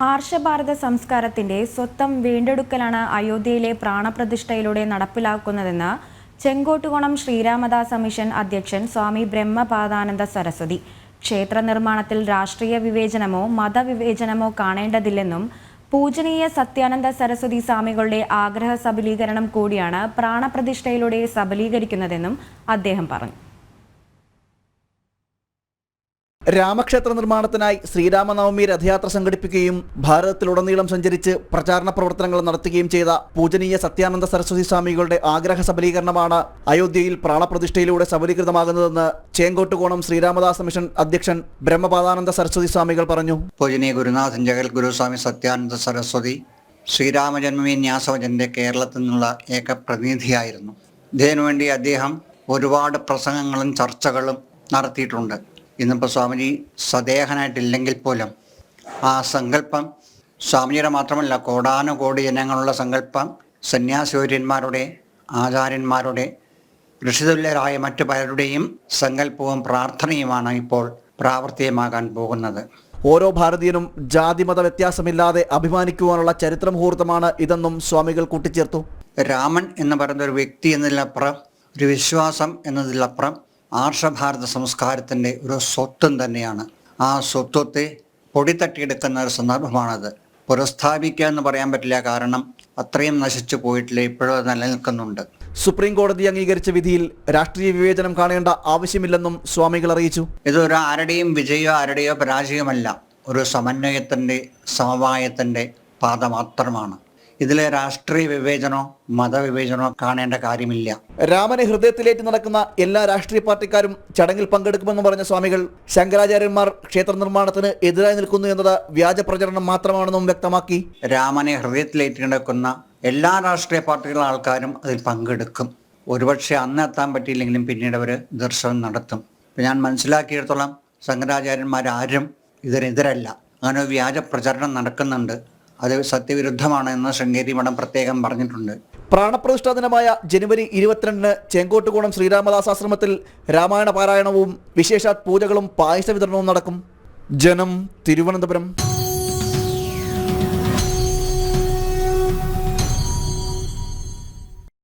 ആർഷഭാരത സംസ്കാരത്തിന്റെ സ്വത്തം വീണ്ടെടുക്കലാണ് അയോധ്യയിലെ പ്രാണപ്രതിഷ്ഠയിലൂടെ നടപ്പിലാക്കുന്നതെന്ന് ചെങ്കോട്ടുകോണം ശ്രീരാമദാസ മിഷൻ അധ്യക്ഷൻ സ്വാമി ബ്രഹ്മപാദാനന്ദ സരസ്വതി. ക്ഷേത്ര നിർമ്മാണത്തിൽ രാഷ്ട്രീയ വിവേചനമോ മതവിവേചനമോ കാണേണ്ടതില്ലെന്നും പൂജനീയ സത്യാനന്ദ സരസ്വതി സ്വാമികളുടെ ആഗ്രഹ സബലീകരണം കൂടിയാണ് പ്രാണപ്രതിഷ്ഠയിലൂടെ സബലീകരിക്കുന്നതെന്നും അദ്ദേഹം പറഞ്ഞു. രാമക്ഷേത്ര നിർമ്മാണത്തിനായി ശ്രീരാമനവമി രഥയാത്ര സംഘടിപ്പിക്കുകയും ഭാരതത്തിലുടനീളം സഞ്ചരിച്ച് പ്രചാരണ പ്രവർത്തനങ്ങൾ നടത്തുകയും ചെയ്ത പൂജനീയ സത്യാനന്ദ സരസ്വതി സ്വാമികളുടെ ആഗ്രഹ സബലീകരണമാണ് അയോധ്യയിൽ പ്രാണപ്രതിഷ്ഠയിലൂടെ സബലീകൃതമാകുന്നതെന്ന് ചേങ്കോട്ടുകോണം ശ്രീരാമദാസ മിഷൻ അധ്യക്ഷൻ ബ്രഹ്മപാദാനന്ദ സരസ്വതി സ്വാമികൾ പറഞ്ഞു. പൂജനീയ ഗുരുനാഥൻ ജഗൽ ഗുരുസ്വാമി സത്യാനന്ദ സരസ്വതി ശ്രീരാമജന്മി ന്യാസവചന്റെ കേരളത്തിൽ നിന്നുള്ള ഏക പ്രതിനിധിയായിരുന്നു. ഇതിനുവേണ്ടി അദ്ദേഹം ഒരുപാട് പ്രസംഗങ്ങളും ചർച്ചകളും നടത്തിയിട്ടുണ്ട്. ഇന്നിപ്പോൾ സ്വാമിജി സദേഹനായിട്ടില്ലെങ്കിൽ പോലും ആ സങ്കല്പം സ്വാമിജിയുടെ മാത്രമല്ല കോടാനുകോടി ജനങ്ങളുള്ള സങ്കല്പം സന്യാസിവര്യന്മാരുടെ ആചാര്യന്മാരുടെ ഋഷിതുല്യരായ മറ്റു പലരുടെയും സങ്കല്പവും പ്രാർത്ഥനയുമാണ് ഇപ്പോൾ പ്രാവർത്തികമാകാൻ പോകുന്നത്. ഓരോ ഭാരതീയനും ജാതിമത വ്യത്യാസമില്ലാതെ അഭിമാനിക്കുവാനുള്ള ചരിത്ര മുഹൂർത്തമാണ് ഇതെന്നും സ്വാമികൾ കൂട്ടിച്ചേർത്തു. രാമൻ എന്ന് പറയുന്ന ഒരു വ്യക്തി എന്നതിലപ്പുറം ഒരു വിശ്വാസം എന്നതിലപ്പുറം ആർഷഭാരത സംസ്കാരത്തിന്റെ ഒരു സ്വത്വം തന്നെയാണ്. ആ സ്വത്വത്തെ പൊടിത്തട്ടിയെടുക്കുന്ന ഒരു സന്ദർഭമാണത്. പുനഃസ്ഥാപിക്കുക എന്ന് പറയാൻ പറ്റില്ല. കാരണം അത്രയും നശിച്ചു പോയിട്ടില്ല? ഇപ്പോഴും അത് നിലനിൽക്കുന്നുണ്ട്. സുപ്രീം കോടതി അംഗീകരിച്ച വിധിയിൽ രാഷ്ട്രീയ വിവേചനം കാണേണ്ട ആവശ്യമില്ലെന്നും സ്വാമികൾ അറിയിച്ചു. ഇതൊരു ആരുടെയും വിജയോ ആരുടെയോ പരാജയമല്ല. ഒരു സമന്വയത്തിന്റെ സമവായത്തിന്റെ പാത മാത്രമാണ്. ഇതിലെ രാഷ്ട്രീയ വിവേചനോ മതവിവേചനോ കാണേണ്ട കാര്യമില്ല. രാമനെ ഹൃദയത്തിലേറ്റ് നടക്കുന്ന എല്ലാ രാഷ്ട്രീയ പാർട്ടിക്കാരും ചടങ്ങിൽ പങ്കെടുക്കുമെന്ന് പറഞ്ഞ സ്വാമികൾ ശങ്കരാചാര്യന്മാർ ക്ഷേത്ര നിർമ്മാണത്തിന് എതിരായി നിൽക്കുന്നു എന്നത് വ്യാജ പ്രചരണം മാത്രമാണെന്നും വ്യക്തമാക്കി. രാമനെ ഹൃദയത്തിലേറ്റ് നടക്കുന്ന എല്ലാ രാഷ്ട്രീയ പാർട്ടികളുടെ ആൾക്കാരും അതിൽ പങ്കെടുക്കും. ഒരുപക്ഷെ അന്ന് എത്താൻ പറ്റിയില്ലെങ്കിലും പിന്നീട് അവർ ദർശനം നടത്തും. ഞാൻ മനസ്സിലാക്കിയിടത്തോളം ശങ്കരാചാര്യന്മാരാരും ഇതിനെതിരല്ല. അങ്ങനെ വ്യാജ പ്രചരണം നടക്കുന്നുണ്ട്. അത് സത്യവിരുദ്ധമാണ് എന്ന് ശൃംഗേരി മഠം പ്രത്യേകം പറഞ്ഞിട്ടുണ്ട്. പ്രാണപ്രതിഷ്ഠാ ദിനമായ ജനുവരി ഇരുപത്തിരണ്ടിന് ചേങ്കോട്ടുകോണം ശ്രീരാമദാസാശ്രമത്തിൽ രാമായണ പാരായണവും വിശേഷാത് പൂജകളും പായസ വിതരണവും നടക്കും. ജനം തിരുവനന്തപുരം.